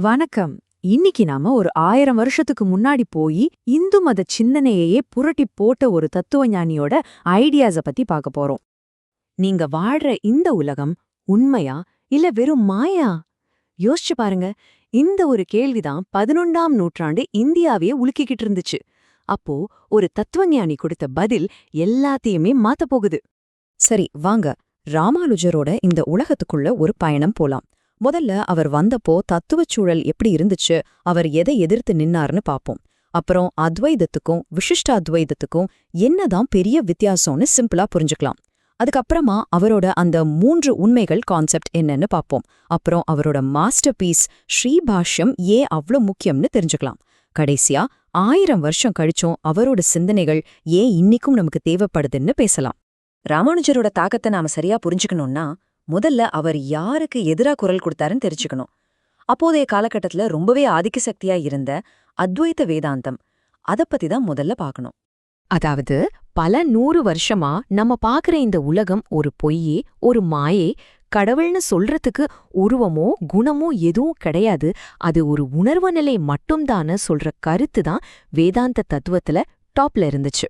வணக்கம். இன்னைக்கு நாம ஒரு ஆயிரம் வருஷத்துக்கு முன்னாடி போய் இந்து மத சிந்தனையையே புரட்டி போட்ட ஒரு தத்துவஞானியோட ஐடியாஸ பத்தி பார்க்க போறோம். நீங்க வாழ்ற இந்த உலகம் உண்மையா இல்ல வெறும் மாயா? யோசிச்சு பாருங்க. இந்த ஒரு கேள்விதான் பதினொன்றாம் நூற்றாண்டு இந்தியாவையே உலுக்கிக்கிட்டு இருந்துச்சு. அப்போ ஒரு தத்துவஞானி கொடுத்த பதில் எல்லாத்தையுமே மாத்த போகுது. சரி வாங்க. ராமானுஜரோட இந்த உலகத்துக்குள்ள ஒரு பயணம் போலாம். முதல்ல அவர் வந்தப்போ தத்துவச் சூழல் எப்படி இருந்துச்சு அவர் எதை எதிர்த்து நின்னார்னு பாப்போம். அப்புறம் அத்வைதத்துக்கும் விசிஷ்ட அத்வைதத்துக்கும் என்னதான் பெரிய வித்தியாசம்னு சிம்பிளா புரிஞ்சுக்கலாம். அதுக்கப்புறமா அவரோட அந்த மூன்று உண்மைகள் கான்செப்ட் என்னன்னு பாப்போம். அப்புறம் அவரோட மாஸ்டர் பீஸ் ஸ்ரீபாஷ்யம் ஏன் அவ்ளோ முக்கியம்னு தெரிஞ்சுக்கலாம். கடைசியா ஆயிரம் வருஷம் கழிச்சும் அவரோட சிந்தனைகள் ஏன் இன்னிக்கும் நமக்கு தேவைப்படுதுன்னு பேசலாம். ராமானுஜரோட தாக்கத்தை நாம சரியா புரிஞ்சுக்கணும்னா முதல்ல அவர் யாருக்கு எதிரா குரல் கொடுத்தாருன்னு தெரிஞ்சுக்கணும். அப்போதைய காலகட்டத்துல ரொம்பவே ஆதிக்க சக்தியா இருந்த அத்வைத வேதாந்தம் அத பத்தி தான் முதல்ல பார்க்கணும் அதாவது பல நூறு வருஷமா நம்ம பார்க்குற இந்த உலகம் ஒரு பொய்யே ஒரு மாயே கடவுள்னு சொல்றதுக்கு உருவமோ குணமோ எதுவும் கிடையாது. அது ஒரு உணர்வு நிலை மட்டும்தான்னு சொல்ற கருத்து தான் வேதாந்த தத்துவத்துல டாப்ல இருந்துச்சு.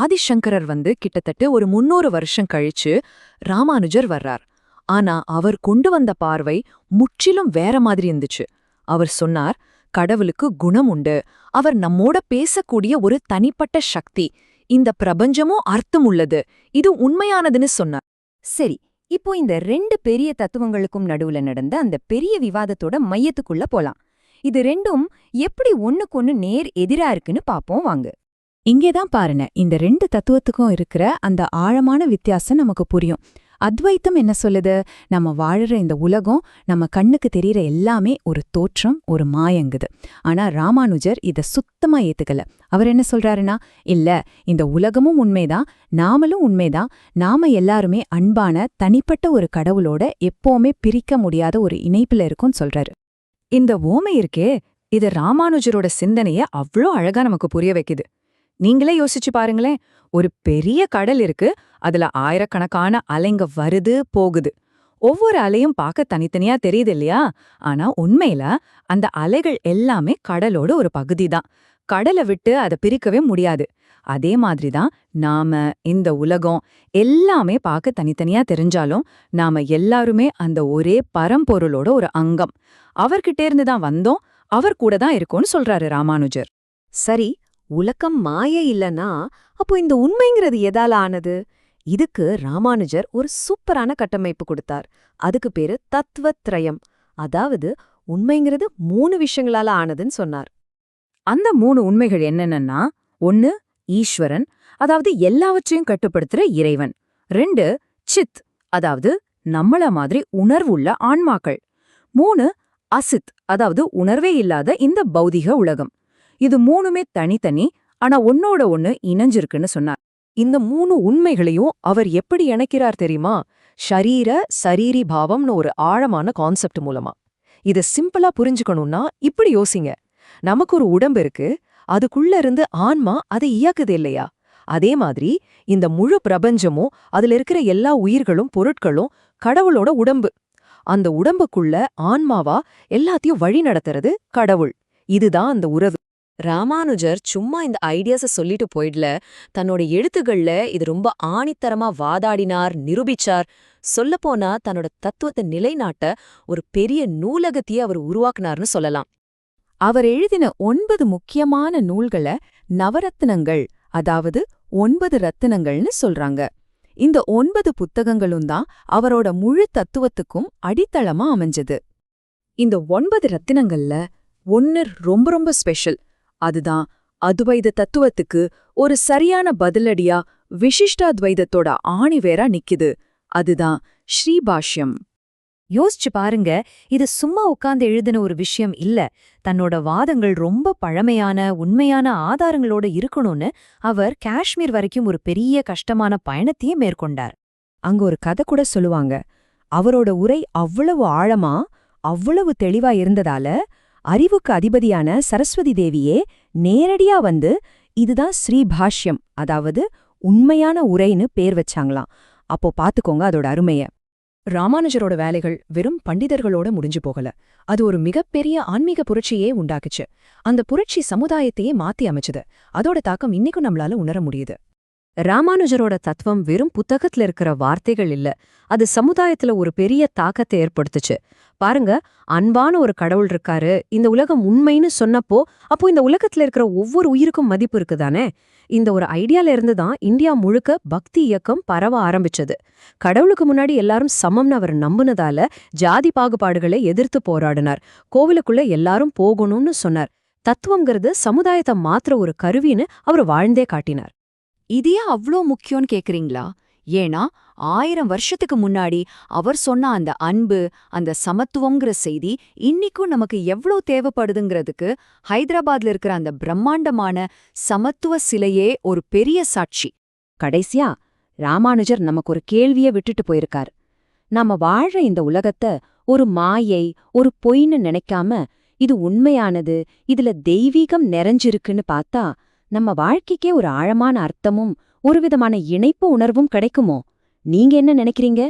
ஆதிசங்கரர் வந்து கிட்டத்தட்ட ஒரு முன்னூறு வருஷம் கழிச்சு ராமானுஜர் வர்றார். ஆனா அவர் கொண்டு வந்த பார்வை முற்றிலும் வேற மாதிரி இருந்துச்சு. அவர் சொன்னார் கடவுளுக்கு குணம் உண்டு. அவர் நம்மோட பேசக்கூடிய ஒரு தனிப்பட்ட சக்தி. இந்த பிரபஞ்சமும் அர்த்தம் உள்ளது. இது உண்மையானதுன்னு சொன்னார். சரி இப்போ இந்த ரெண்டு பெரிய தத்துவங்களுக்கும் நடுவுல நடந்த அந்த பெரிய விவாதத்தோட மையத்துக்குள்ள போலாம். இது ரெண்டும் எப்படி ஒன்னுக்கொன்னு நேர் எதிரா இருக்குன்னு பாப்போம் வாங்க. இங்கேதான் பாருங்க இந்த ரெண்டு தத்துவத்துக்கும் இருக்கிற அந்த ஆழமான வித்தியாசம் நமக்கு புரியும். அத்வைத்தம் என்ன சொல்லுது? நம்ம வாழற இந்த உலகம் நம்ம கண்ணுக்கு தெரியற எல்லாமே ஒரு தோற்றம் ஒரு மாயங்குது. ஆனா ராமானுஜர் இத சுத்தமா ஏத்துக்கல. அவர் என்ன சொல்றாருன்னா இல்ல இந்த உலகமும் உண்மைதான் நாமளும் உண்மைதான் நாம எல்லாருமே அன்பான தனிப்பட்ட ஒரு கடவுளோட எப்பவுமே பிரிக்க முடியாத ஒரு இணைப்புல இருக்கும்னு சொல்றாரு. இந்த ஓமை இருக்கே இது ராமானுஜரோட சிந்தனைய அவ்ளோ அழகா நமக்கு புரிய வைக்குது. நீங்களே யோசிச்சு பாருங்களேன். ஒரு பெரிய கடல் இருக்கு. அதுல ஆயிரக்கணக்கான அலைங்க வருது போகுது. ஒவ்வொரு அலையும் பார்க்க தனித்தனியா தெரியுது இல்லையா? ஆனா உண்மையில அந்த அலைகள் எல்லாமே கடலோட ஒரு பகுதி தான். கடலை விட்டு அதை பிரிக்கவே முடியாது. அதே மாதிரி தான் நாம இந்த உலகம் எல்லாமே பார்க்க தனித்தனியா தெரிஞ்சாலும் நாம எல்லாருமே அந்த ஒரே பரம்பொருளோட ஒரு அங்கம். அவர்கிட்ட இருந்து தான் வந்தோம். அவர் கூட தான் இருக்கோம்னு சொல்றாரு ராமானுஜர். சரி உலகம் மாய இல்லனா அப்போ இந்த உண்மைங்கிறது எதால ஆனது? இதுக்கு ராமானுஜர் ஒரு சூப்பரான கட்டமைப்பு கொடுத்தார். அதுக்கு பேரு தத்துவத்ரயம். அதாவது உண்மைங்கிறது மூணு விஷயங்களால ஆனதுன்னு சொன்னார். அந்த மூணு உண்மைகள் என்னென்னா ஒன்னு ஈஸ்வரன் அதாவது எல்லாவற்றையும் கட்டுப்படுத்துற இறைவன். ரெண்டு சித் அதாவது நம்மள மாதிரி உணர்வுள்ள ஆன்மாக்கள். மூணு அசித் அதாவது உணர்வே இல்லாத இந்த பௌதிக உலகம். இது மூணுமே தனித்தனி ஆனா ஒன்னோட ஒன்னு இணைஞ்சிருக்குன்னு சொன்னார். இந்த மூணு உண்மைகளையும் அவர் எப்படி இணைக்கிறார் தெரியுமா? ஷரீர சரீரி பாவம்னு ஒரு ஆழமான கான்செப்ட் மூலமா. இத சிம்பிளா புரிஞ்சுக்கணும்னா இப்படி யோசிங்க. நமக்கு ஒரு உடம்பு இருக்கு அதுக்குள்ள இருந்து ஆன்மா அதை இயக்குது இல்லையா? அதே மாதிரி இந்த முழு பிரபஞ்சமும் அதுல இருக்கிற எல்லா உயிர்களும் பொருட்களும் கடவுளோட உடம்பு. அந்த உடம்புக்குள்ள ஆன்மாவா எல்லாத்தையும் வழி நடத்துறது கடவுள். இதுதான் அந்த உறவு. ராமானுஜர் சும்மா இந்த ஐடியாஸ சொல்லிட்டு போயிடல. தன்னோட எழுத்துகள்ல இது ரொம்ப ஆணித்தரமா வாதாடினார் நிரூபிச்சார். சொல்லப்போனா தன்னோட தத்துவத்தை நிலைநாட்ட ஒரு பெரிய நூலகத்தையே அவர் உருவாக்குனார்னு சொல்லலாம். அவர் எழுதின ஒன்பது முக்கியமான நூல்கள நவரத்தினங்கள் அதாவது ஒன்பது ரத்தினங்கள்னு சொல்றாங்க. இந்த ஒன்பது புத்தகங்களும் தான் அவரோட முழு தத்துவத்துக்கும் அடித்தளமா அமைஞ்சது. இந்த ஒன்பது ரத்தினங்கள்ல ஒன்னு ரொம்ப ரொம்ப ஸ்பெஷல். அதுதான் அத்வைத தத்துவத்துக்கு ஒரு சரியான பதிலடியா விசிஷ்டாத்வைதத்தோட ஆணிவேரா நிக்குது. அதுதான் ஸ்ரீபாஷ்யம். யோசிச்சு பாருங்க இது சும்மா உட்கார்ந்து எழுதின ஒரு விஷயம் இல்ல. தன்னோட வாதங்கள் ரொம்ப பழமையான உண்மையான ஆதாரங்களோட இருக்கணும்னு அவர் காஷ்மீர் வரைக்கும் ஒரு பெரிய கஷ்டமான பயணத்தையே மேற்கொண்டார். அங்க ஒரு கதை கூட சொல்லுவாங்க அவரோட உரை அவ்வளவு ஆழமா அவ்வளவு தெளிவா இருந்ததால அறிவுக்கு அதிபதியான சரஸ்வதி தேவியே நேரடியா வந்து இதுதான் ஸ்ரீபாஷ்யம் அதாவது உண்மையான உரைன்னு பேர் வச்சாங்களாம். அப்போ பாத்துக்கோங்க அதோட அருமைய. ராமானுஜரோட வேலைகள் வெறும் பண்டிதர்களோட முடிஞ்சு போகல. அது ஒரு மிகப்பெரிய ஆன்மீக புரட்சியே உண்டாக்குச்சு. அந்த புரட்சி சமுதாயத்தையே மாத்தி அமைச்சது. அதோட தாக்கம் இன்னைக்கும் நம்மளால உணர முடியுது. ராமானுஜரோட தத்துவம் வெறும் புத்தகத்துல இருக்கிற வார்த்தைகள் இல்ல. அது சமுதாயத்துல ஒரு பெரிய தாக்கத்தை ஏற்படுத்துச்சு. பாருங்க அன்பான ஒரு கடவுள் இருக்காரு. இந்த உலகம் உண்மைன்னு சொன்னப்போ அப்போ இந்த உலகத்துல இருக்கிற ஒவ்வொரு உயிருக்கும் மதிப்பு இருக்குதானே? இந்த ஒரு ஐடியால இருந்து தான் இந்தியா முழுக்க பக்தி இயக்கம் பரவ ஆரம்பிச்சது. கடவுளுக்கு முன்னாடி எல்லாரும் சமம்னு அவர் நம்புனதால ஜாதி பாகுபாடுகளை எதிர்த்து போராடினார். கோவிலுக்குள்ள எல்லாரும் போகணும்னு சொன்னார். தத்துவங்கிறது சமுதாயத்தை மாத்துற ஒரு கருவின்னு அவர் வாழ்ந்தே காட்டினார். இது ஏன் அவ்ளோ முக்கியம்னு கேக்குறீங்களா? ஏன்னா ஆயிரம் வருஷத்துக்கு முன்னாடி அவர் சொன்ன அந்த அன்பு அந்த சமத்துவங்கிற செய்தி இன்னிக்கும் நமக்கு எவ்ளோ தேவைப்படுதுங்கிறதுக்கு ஹைதராபாத்ல இருக்கிற அந்த பிரம்மாண்டமான சமத்துவ சிலையே ஒரு பெரிய சாட்சி. கடைசியா ராமானுஜர் நமக்கு ஒரு கேள்விய விட்டுட்டு போயிருக்கார். நாம வாழ்ற இந்த உலகத்த ஒரு மாயை ஒரு பொய்ன்னு நினைக்காம இது உண்மையானது இதுல தெய்வீகம் நிறைஞ்சிருக்குன்னு பார்த்தா நம்ம வாழ்க்கைக்கே ஒரு ஆழமான அர்த்தமும் ஒரு விதமான இணைப்பு உணர்வும் கிடைக்குமோ? நீங்க என்ன நினைக்கிறீங்க?